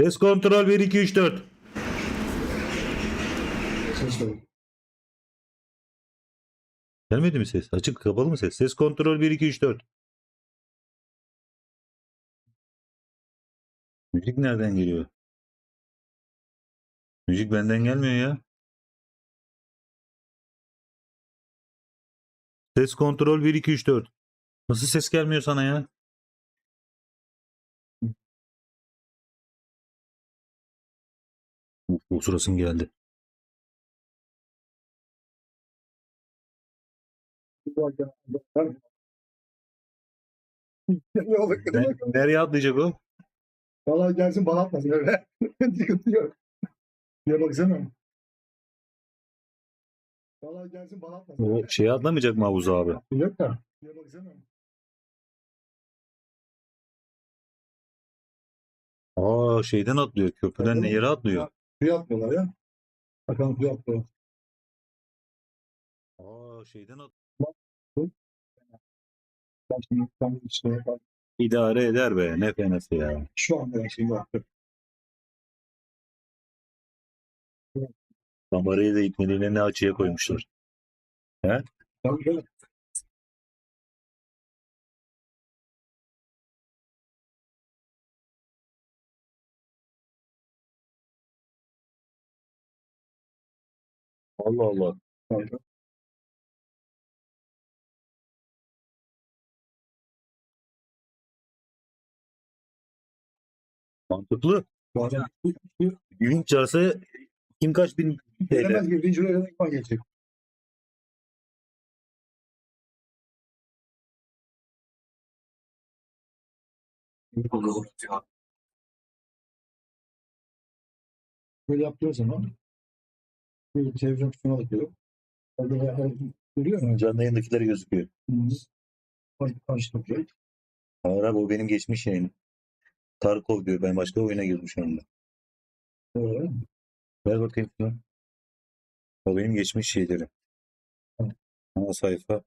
Ses kontrol 1 2 3 4. Ses ver. Gelmedi mi ses? Açık kapalı mı ses? Ses kontrol 1 2 3 4. Müzik nereden geliyor? Müzik benden gelmiyor ya. Ses kontrol 1 2 3 4. Nasıl ses gelmiyor sana ya? Uf, o sırasın geldi. Ne nereye atlayacak o? Valla gelsin bana atmasın öyle. Sıkıntı yok. Şuraya baksana. Valla gelsin bana atmasın. O öyle. şeye atlamayacak mı havuza abi? Yok da. Şuraya baksana. Aa şeyden atlıyor. Köprüden ne yere atlıyor? Suya atmıyorlar ya. Bakalım suya atlıyor. Aa şeyden at. Ben şimdi tam işte İdare eder be. Ne fenası ya. şu anda ben şimdi baktım. Kamerayı da itmeliyle ne açıya koymuşlar. Tabii böyle. Allah Allah. Mantıklı. Bazen Gün çarşı kim kaç bin TL? gelemez gibi birinci gelecek. Böyle yaptığı zaman böyle televizyon tuşuna bakıyorum. Orada da görüyor musun? Canlı yayındakileri gözüküyor. Kaç bakıyor. Hayır abi o benim geçmiş yayın. Tarkov diyor. Ben başka oyuna girdim şu anda. Öyle. Ver bakayım şunu. O benim geçmiş şeylerim. Ana sayfa.